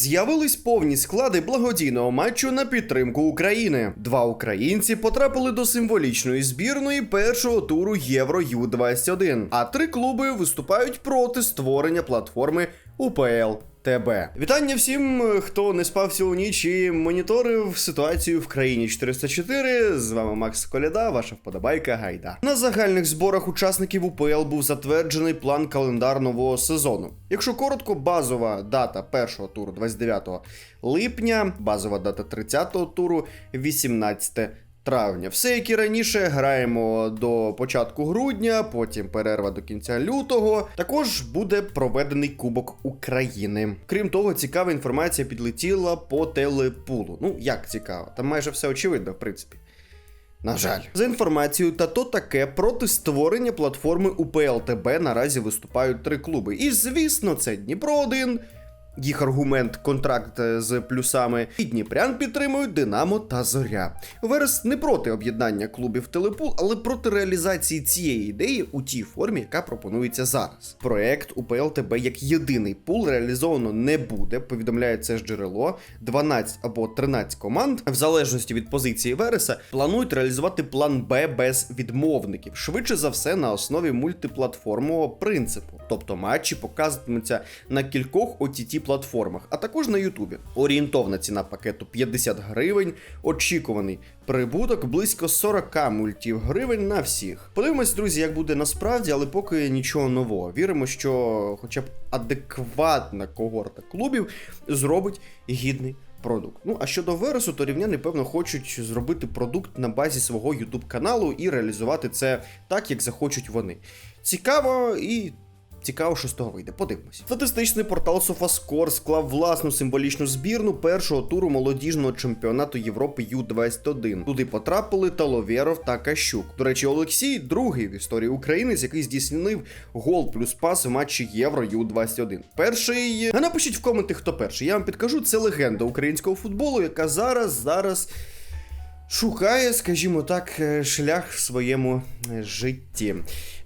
З'явились повні склади благодійного матчу на підтримку України. Два українці потрапили до символічної збірної першого туру Євро Ю-21, а три клуби виступають проти створення платформи УПЛ. ТБ. Вітання всім, хто не спав цілу ніч і моніторив ситуацію в країні 404. З вами Макс Коляда, ваша вподобайка Гайда. На загальних зборах учасників УПЛ був затверджений план календар нового сезону. Якщо коротко, базова дата першого туру 29 липня, базова дата 30-го туру 18 травня. Все як і раніше, граємо до початку грудня, потім перерва до кінця лютого. Також буде проведений Кубок України. Крім того, цікава інформація підлетіла по телепулу. Ну, як цікаво, там майже все очевидно, в принципі. На жаль, за інформацією, та то таке проти створення платформи УПЛТБ наразі виступають три клуби. І звісно, це Дніпро 1 їх аргумент контракт е, з плюсами. І Дніпрян підтримують Динамо та Зоря. Верес не проти об'єднання клубів Телепул, але проти реалізації цієї ідеї у тій формі, яка пропонується зараз. Проект УПЛТБ як єдиний пул реалізовано не буде. Повідомляє це ж джерело. 12 або 13 команд, в залежності від позиції Вереса, планують реалізувати план Б без відмовників, швидше за все на основі мультиплатформового принципу. Тобто матчі показуватимуться на кількох OTT платформах, а також на Ютубі. Орієнтовна ціна пакету 50 гривень, очікуваний прибуток близько 40 мультів гривень на всіх. Подивимось, друзі, як буде насправді, але поки нічого нового. Віримо, що хоча б адекватна когорта клубів зробить гідний. Продукт. Ну а щодо Вересу, то рівняни, певно, хочуть зробити продукт на базі свого YouTube каналу і реалізувати це так, як захочуть вони. Цікаво і Цікаво, що з того вийде. Подивимось. Статистичний портал SofaScore склав власну символічну збірну першого туру молодіжного чемпіонату Європи Ю-21. Туди потрапили Таловєров та Кащук. До речі, Олексій другий в історії українець, який здійснив гол плюс пас у матчі Євро Ю-21. Перший. А напишіть в коменти, хто перший. Я вам підкажу, це легенда українського футболу, яка зараз зараз. Шукає, скажімо так, е, шлях в своєму е, житті.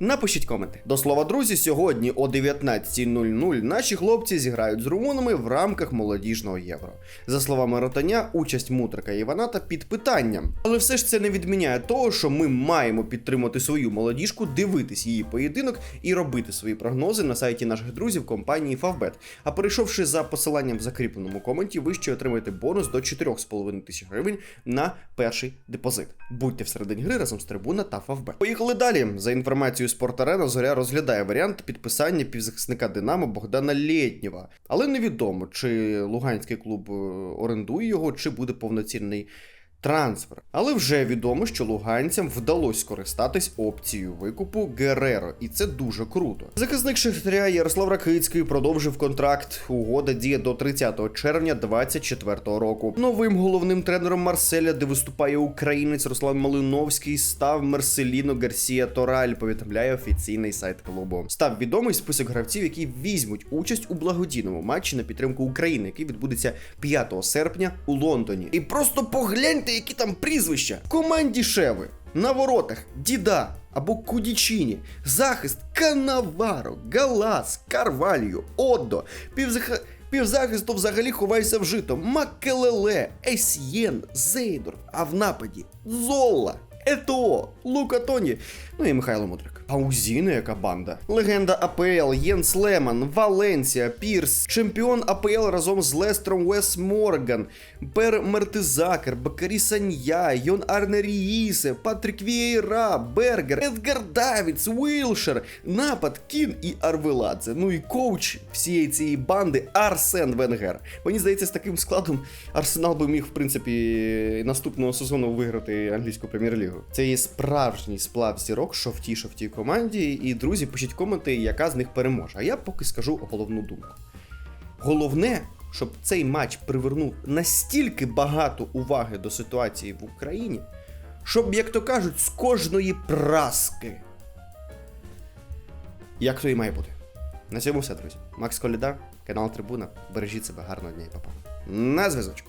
Напишіть коменти. До слова, друзі, сьогодні о 19.00 наші хлопці зіграють з румунами в рамках молодіжного євро. За словами Ротаня, участь Мутрика Іваната під питанням. Але все ж це не відміняє того, що ми маємо підтримати свою молодіжку, дивитись її поєдинок і робити свої прогнози на сайті наших друзів компанії Favbet. А перейшовши за посиланням в закріпленому коменті, ви ще отримаєте бонус до 4,5 тисяч гривень на перший депозит. Будьте всередині гри разом з трибуна та Фавбе. Поїхали далі. За інформацією Спортарена, Зоря розглядає варіант підписання півзахисника Динамо Богдана Лєтнєва. Але невідомо, чи Луганський клуб е, орендує його, чи буде повноцінний трансфер. Але вже відомо, що луганцям вдалося скористатись опцією викупу Гереро, і це дуже круто. Захисник Шахтаря Ярослав Ракицький продовжив контракт. Угода діє до 30 червня 2024 року. Новим головним тренером Марселя, де виступає українець Руслан Малиновський, став Мерселіно Гарсія Тораль. Повідомляє офіційний сайт клубу. Став відомий список гравців, які візьмуть участь у благодійному матчі на підтримку України, який відбудеться 5 серпня у Лондоні. І просто погляньте, які там прізвища. Команді Шеви. На воротах Діда або Кудічіні, захист Канаваро, Галас, Карвалью, Оддо, півзах... півзахист то взагалі ховайся в жито, Макелеле, Есьєн, Зейдор, а в нападі Золла, Ето, Лука Тоні, ну і Михайло Мудрик. Паузіна, яка банда. Легенда АПЛ, Єнс Леман, Валенсія, Пірс, чемпіон АПЛ разом з Лестером Вес Морган, Пер Мертизакер, Бакарі Санья, Йон Арне Ріїсе, Патрік Вієра, Бергер, Едгар Давідс, Уілшер, Напад, Кін і Арвеладзе. Ну і коуч всієї цієї банди Арсен Венгер. Мені здається, з таким складом Арсенал би міг, в принципі, наступного сезону виграти англійську прем'єр-лігу. Це є справжній сплав зірок, що в команді. І друзі, пишіть коменти, яка з них переможе. А я поки скажу головну думку. Головне, щоб цей матч привернув настільки багато уваги до ситуації в Україні, щоб, як то кажуть, з кожної праски. Як то і має бути. На цьому все, друзі. Макс Коляда, канал Трибуна. Бережіть себе, гарного дня і папа. На зв'язочку.